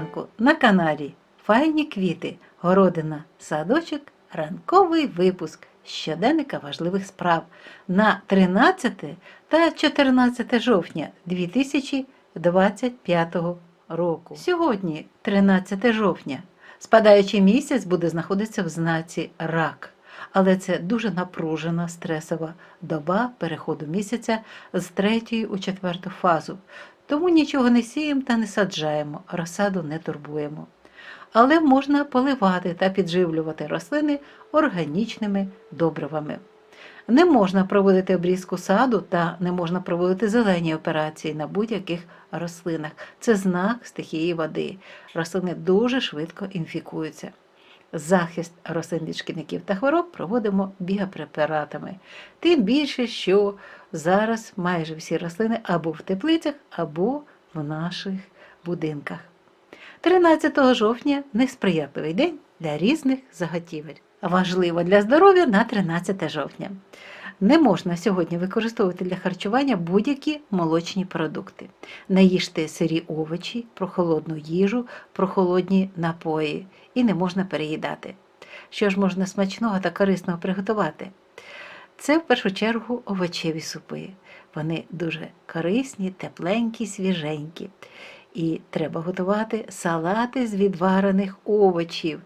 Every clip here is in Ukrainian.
ранку на каналі Файні квіти, городина, садочок, ранковий випуск щоденника важливих справ на 13 та 14 жовтня 2025 року. Сьогодні, 13 жовтня, спадаючий місяць буде знаходитися в знаці рак. Але це дуже напружена стресова доба переходу місяця з третьої у четверту фазу. Тому нічого не сіємо та не саджаємо, розсаду не турбуємо. Але можна поливати та підживлювати рослини органічними добривами. Не можна проводити обрізку саду та не можна проводити зелені операції на будь-яких рослинах. Це знак стихії води. Рослини дуже швидко інфікуються. Захист рослин від шкідників та хвороб проводимо біопрепаратами. Тим більше, що зараз майже всі рослини або в теплицях, або в наших будинках. 13 жовтня несприятливий день для різних заготівель. Важливо для здоров'я на 13 жовтня. Не можна сьогодні використовувати для харчування будь-які молочні продукти. Не їжте сирі овочі, прохолодну їжу, прохолодні напої і не можна переїдати. Що ж можна смачного та корисного приготувати? Це в першу чергу овочеві супи. Вони дуже корисні, тепленькі, свіженькі. І треба готувати салати з відварених овочів.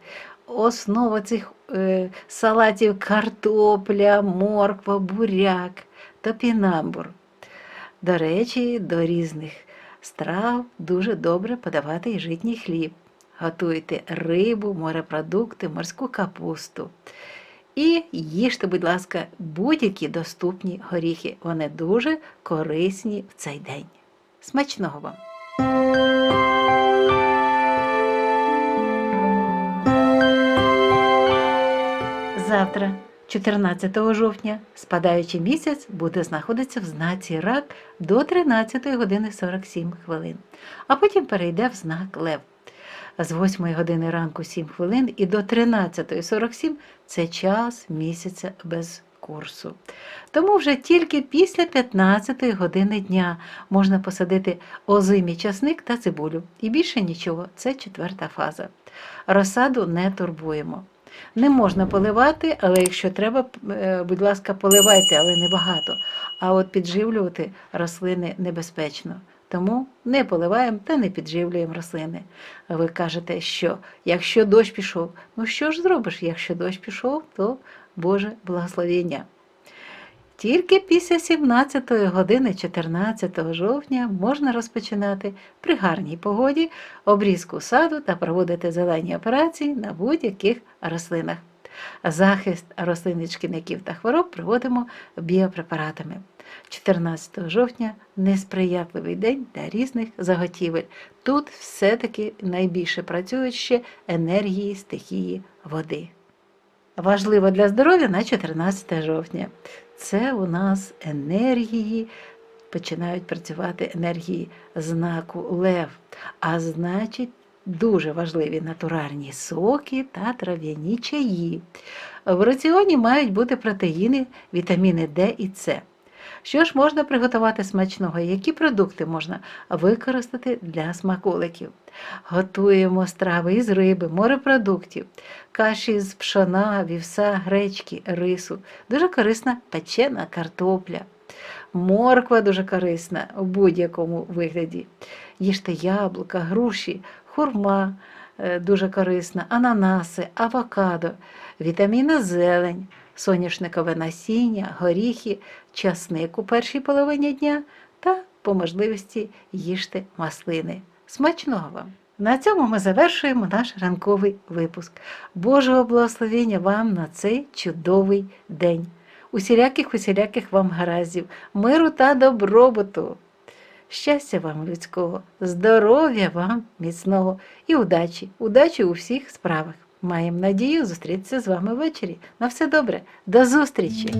Основа цих е, салатів картопля, морква, буряк, топінамбур. До речі, до різних страв дуже добре подавати і житній хліб. Готуйте рибу, морепродукти, морську капусту. І їжте, будь ласка, будь-які доступні горіхи. Вони дуже корисні в цей день. Смачного вам! Завтра, 14 жовтня, спадаючий місяць буде знаходитися в знаці рак до 13 години 47 хвилин, а потім перейде в знак Лев. З 8 години ранку 7 хвилин і до 13.47 це час місяця без курсу. Тому вже тільки після 15 години дня можна посадити озимий часник та цибулю. І більше нічого, це четверта фаза. Розсаду не турбуємо. Не можна поливати, але якщо треба, е, будь ласка, поливайте, але не багато. А от підживлювати рослини небезпечно. Тому не поливаємо та не підживлюємо рослини. Ви кажете, що якщо дощ пішов, ну що ж зробиш? Якщо дощ пішов, то Боже благословення. Тільки після 17 години 14 жовтня можна розпочинати при гарній погоді обрізку саду та проводити зелені операції на будь-яких рослинах. Захист рослин від шкідників та хвороб проводимо біопрепаратами. 14 жовтня несприятливий день для різних заготівель. Тут все-таки найбільше працюють ще енергії стихії води. Важливо для здоров'я на 14 жовтня. Це у нас енергії, починають працювати енергії знаку Лев, а значить, дуже важливі натуральні соки та трав'яні чаї. В раціоні мають бути протеїни, вітаміни Д і С. Що ж можна приготувати смачного? Які продукти можна використати для смаколиків? Готуємо страви із риби, морепродуктів, каші з пшона, вівса, гречки, рису. Дуже корисна печена картопля. Морква дуже корисна у будь-якому вигляді. Їжте яблука, груші, хурма е, дуже корисна, ананаси, авокадо, вітаміна зелень, соняшникове насіння, горіхи, часник у першій половині дня та по можливості їжте маслини. Смачного вам! На цьому ми завершуємо наш ранковий випуск. Божого благословення вам на цей чудовий день. Усіляких усіляких вам гараздів, миру та добробуту. Щастя вам людського, здоров'я вам міцного і удачі, удачі у всіх справах. Маємо надію зустрітися з вами ввечері. На все добре, до зустрічі!